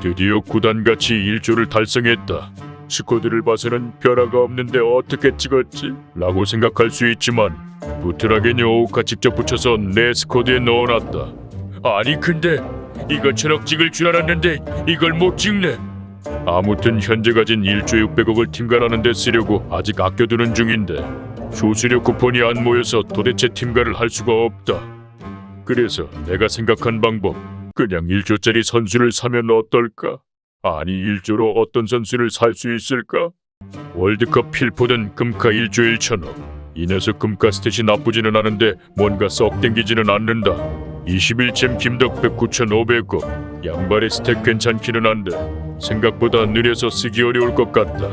드디어 구단같이 1조를 달성했다. 스코드를 봐서는 변화가 없는데 어떻게 찍었지? 라고 생각할 수 있지만 부트라겐이 오우카 직접 붙여서 내 스코드에 넣어놨다. 아니 근데 천억 찍을 줄 알았는데 이걸 못 찍네. 아무튼 현재 가진 1조 600억을 팀가라는 데 쓰려고 아직 아껴두는 중인데 수수료 쿠폰이 안 모여서 도대체 팀가를 할 수가 없다. 그래서 내가 생각한 방법 그냥 1조짜리 선수를 사면 어떨까? 아니 1조로 어떤 선수를 살 수 있을까? 월드컵 필포든 금가 1조 1천억. 이 녀석 금가 스탯이 나쁘지는 않은데 뭔가 썩 땡기지는 않는다. 21챔 김덕백 9,500억. 양발의 스탯 괜찮기는 한데 생각보다 느려서 쓰기 어려울 것 같다.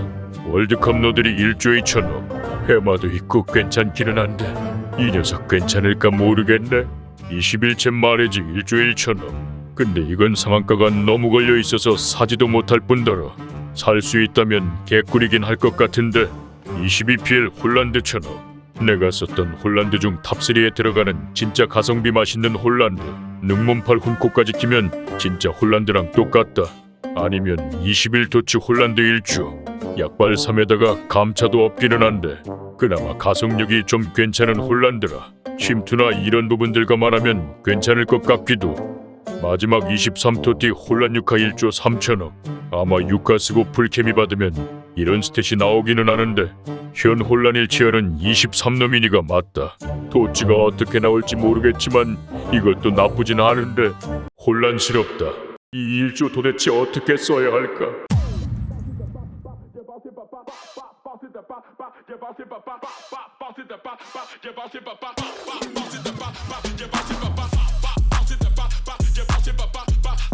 월드컵 노들이 1조 2천억. 해마도 있고 괜찮기는 한데 이 녀석 괜찮을까 모르겠네. 21챔 말해지 1조 1천억 근데 이건 상한가가 너무 걸려 있어서 사지도 못할 뿐더러 살 수 있다면 개꿀이긴 할 것 같은데 22PL 홀란드 천억 내가 썼던 홀란드 중 탑3에 들어가는 진짜 가성비 맛있는 홀란드 능몸팔 훈코까지 끼면 진짜 홀란드랑 똑같다. 아니면 21 도치 홀란드 1주 약발 3에다가 감차도 없기는 한데 그나마 가성력이 좀 괜찮은 홀란드라 쉼투나 이런 부분들과 말하면 괜찮을 것 같기도 마지막 23토티 혼란 유카 1조 3천억 아마 유카 쓰고 풀케미 받으면 이런 스탯이 나오기는 하는데 현 혼란 일 치열은 23노미니가 맞다 도치가 어떻게 나올지 모르겠지만 이것도 나쁘진 않은데 혼란스럽다 이 1조 도대체 어떻게 써야 할까